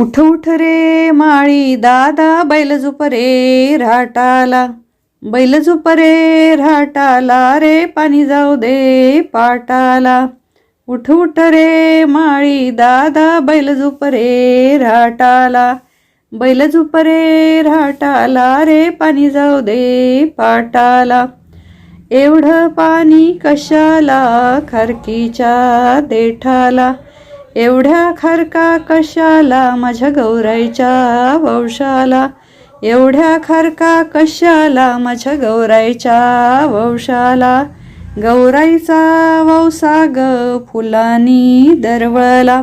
उठ उठ रे माळी दादा बैल झुपरे राटाला. बैल झुपरे राटाला रे पाणी जाऊ दे पाटाला. उठ उठ रे माळी दादा बैल झुपरे राटाला. बैल झुपरे राटाला रे पाणी जाऊ दे पाटाला. एवढं पाणी कशाला खरकीच्या देठाला. एवढ्या खरका कशाला? माझ्या गौराईच्या वंशाला. एवढ्या खरका कशाला? माझ्या गौराईच्या वंशाला. गौराईचा वौसा ग फुलानी दरवळला.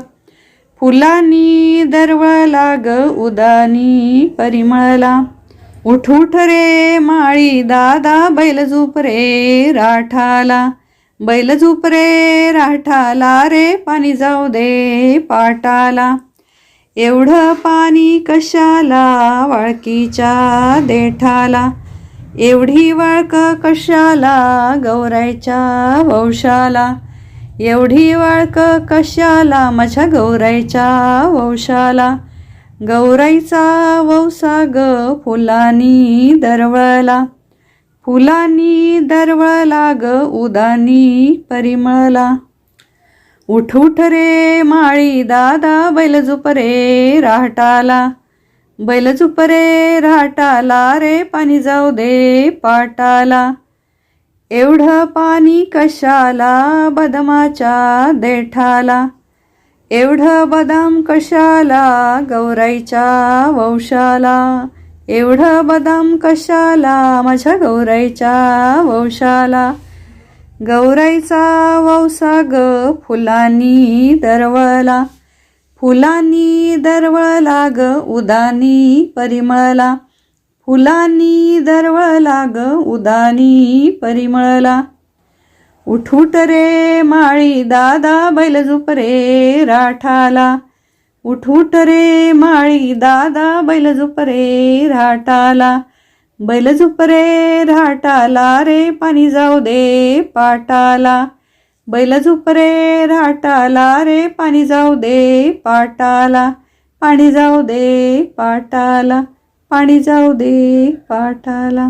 फुलानी दरवळला ग उदानी परिमळला. उठ उठ रे माळी दादा बैल झुप रे राठाला. बैल झोप रे राठाला रे पाणी जाऊ दे पाटाला. एवढं पाणी कशाला वाळकीच्या देठाला? एवढी वाळक कशाला गौरायच्या वंशाला? एवढी वाळक कशाला माझ्या गौरायच्या वंशाला? गौराईचा वौसा ग फुलानी दरवळला. फुलानी दरवळला ग उदानी परिमळला. उठ उठ रे माळी दादा बैलजुप रे राहटाला. बैलजुप रे राहटाला रे पाणी जाऊ दे पाटाला. एवढं पाणी कशाला बदमाच्या देठाला. एवढं बदाम कशाला गौराईच्या वंशाला. एवढं बदाम कशाला? माझ्या गौराईच्या वंशाला. गौराईचा वंसा ग फुलानी दरवळला. फुलानी दरवळला ग उदानी परिमळला. फुलानी दरवळला ग उदानी परिमळला. उठूट रे माळी दादा बैल झुप रे राठाला. उठ उठ रे माळी दादा बैल झुप रे राटाला. बैल झुप रे राटाला रे पाणी जाऊ दे पाटाला. बैल झुप रे राटाला रे पाणी जाऊ दे पाटाला. पाणी जाऊ दे पाटाला. पाणी जाऊ दे पाटाला.